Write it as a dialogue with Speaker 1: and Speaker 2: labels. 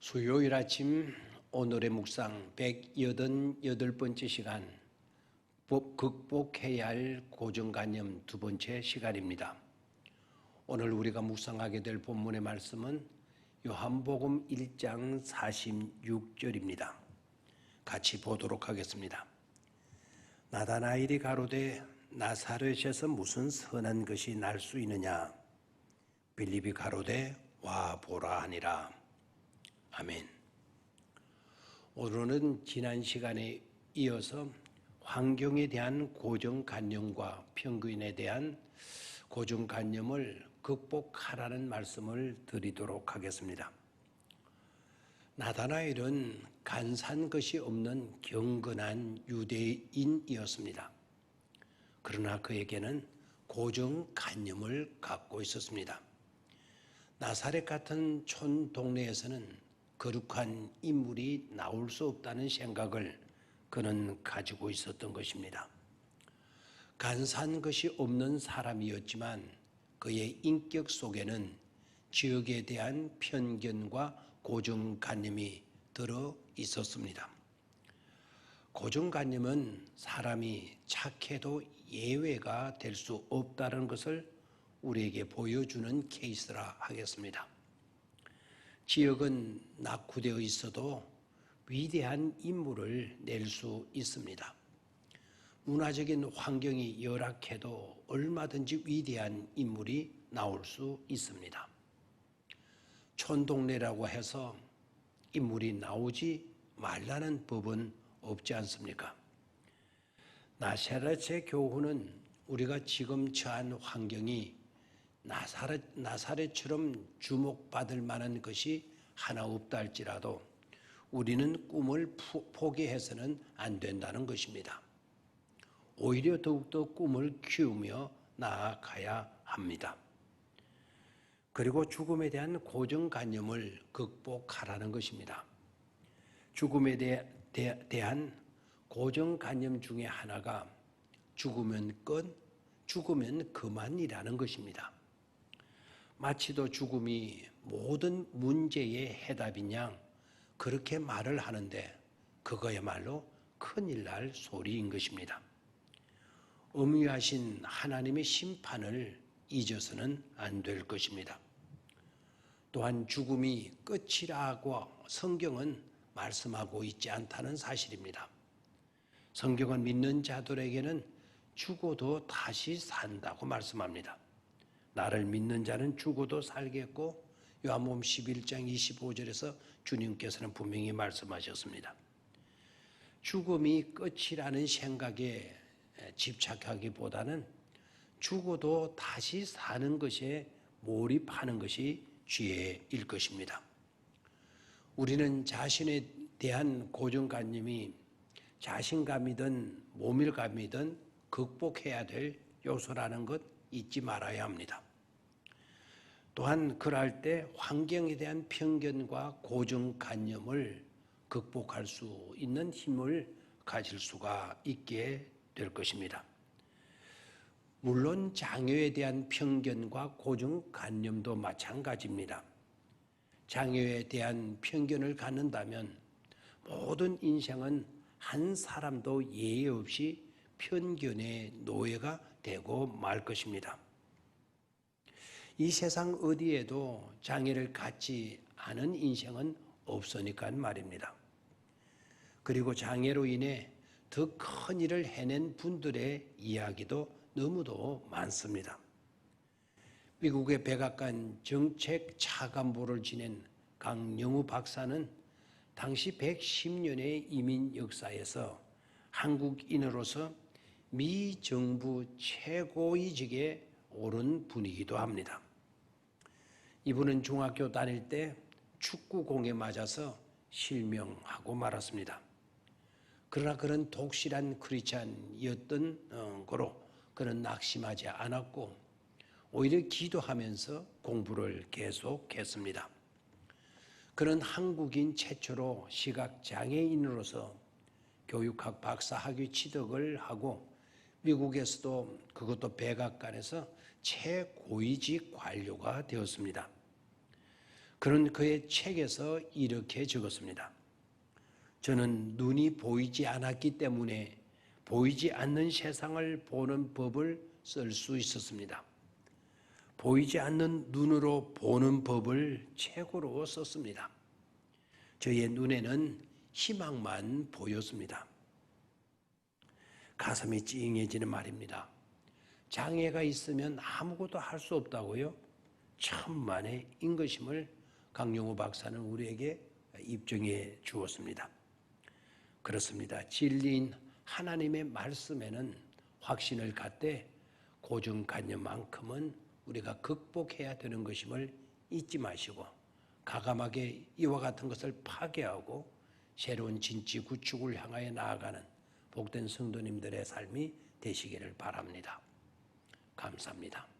Speaker 1: 수요일 아침 오늘의 묵상 188번째 시간 법- 극복해야 할 고정관념 두 번째 시간입니다. 오늘 우리가 묵상하게 될 본문의 말씀은 요한복음 1장 46절입니다. 같이 보도록 하겠습니다. 나다나엘이 가로되 나사렛에서 무슨 선한 것이 날 수 있느냐 빌립이 가로되 와 보라 하니라 아멘. 오늘은 지난 시간에 이어서 환경에 대한 고정관념과 평균에 대한 고정관념을 극복하라는 말씀을 드리도록 하겠습니다. 나다나엘은 간산 것이 없는 경건한 유대인이었습니다. 그러나 그에게는 고정관념을 갖고 있었습니다. 나사렛 같은 촌 동네에서는 거룩한 인물이 나올 수 없다는 생각을 그는 가지고 있었던 것입니다. 간사한 것이 없는 사람이었지만 그의 인격 속에는 지역에 대한 편견과 고정관념이 들어 있었습니다. 고정관념은 사람이 착해도 예외가 될 수 없다는 것을 우리에게 보여주는 케이스라 하겠습니다. 지역은 낙후되어 있어도 위대한 인물을 낼 수 있습니다. 문화적인 환경이 열악해도 얼마든지 위대한 인물이 나올 수 있습니다. 촌동네라고 해서 인물이 나오지 말라는 법은 없지 않습니까? 나사렛의 교훈은 우리가 지금 처한 환경이 나사렛, 나사렛처럼 주목받을 만한 것이 하나 없다 할지라도 우리는 꿈을 포기해서는 안 된다는 것입니다. 오히려 더욱더 꿈을 키우며 나아가야 합니다. 그리고 죽음에 대한 고정관념을 극복하라는 것입니다. 죽음에 대, 대, 대한 고정관념 중에 하나가 죽으면 끝, 죽으면 그만이라는 것입니다. 마치도 죽음이 모든 문제의 해답인 양 그렇게 말을 하는데 그거야말로 큰일 날 소리인 것입니다. 엄유하신 하나님의 심판을 잊어서는 안 될 것입니다. 또한 죽음이 끝이라고 성경은 말씀하고 있지 않다는 사실입니다. 성경은 믿는 자들에게는 죽어도 다시 산다고 말씀합니다. 나를 믿는 자는 죽어도 살겠고 요한복음 11장 25절에서 주님께서는 분명히 말씀하셨습니다. 죽음이 끝이라는 생각에 집착하기보다는 죽어도 다시 사는 것에 몰입하는 것이 지혜일 것입니다. 우리는 자신에 대한 고정관념이 자신감이든 모밀감이든 극복해야 될 요소라는 것 잊지 말아야 합니다. 또한 그럴 때 환경에 대한 편견과 고정관념을 극복할 수 있는 힘을 가질 수가 있게 될 것입니다. 물론 장애에 대한 편견과 고정관념도 마찬가지입니다. 장애에 대한 편견을 갖는다면 모든 인생은 한 사람도 예의 없이 편견의 노예가 되고 말 것입니다. 이 세상 어디에도 장애를 갖지 않은 인생은 없으니까 말입니다. 그리고 장애로 인해 더 큰 일을 해낸 분들의 이야기도 너무도 많습니다. 미국의 백악관 정책 차관보를 지낸 강영우 박사는 당시 110년의 이민 역사에서 한국인으로서 미 정부 최고위직에 오른 분이기도 합니다. 이분은 중학교 다닐 때 축구공에 맞아서 실명하고 말았습니다. 그러나 그는 독실한 크리스찬이었던 어, 거로 그는 낙심하지 않았고 오히려 기도하면서 공부를 계속했습니다. 그는 한국인 최초로 시각 장애인으로서 교육학 박사 학위 취득을 하고 미국에서도 그것도 백악관에서 최고위직 관료가 되었습니다. 그런 그의 책에서 이렇게 적었습니다. 저는 눈이 보이지 않았기 때문에 보이지 않는 세상을 보는 법을 쓸 수 있었습니다. 보이지 않는 눈으로 보는 법을 책으로 썼습니다. 저의 눈에는 희망만 보였습니다. 가슴이 찡해지는 말입니다. 장애가 있으면 아무것도 할 수 없다고요? 천만의 인것임을 강용호 박사는 우리에게 입증해 주었습니다. 그렇습니다. 진리인 하나님의 말씀에는 확신을 갖되 고정관념만큼은 우리가 극복해야 되는 것임을 잊지 마시고 가감하게 이와 같은 것을 파괴하고 새로운 진치 구축을 향하여 나아가는 복된 성도님들의 삶이 되시기를 바랍니다. 감사합니다.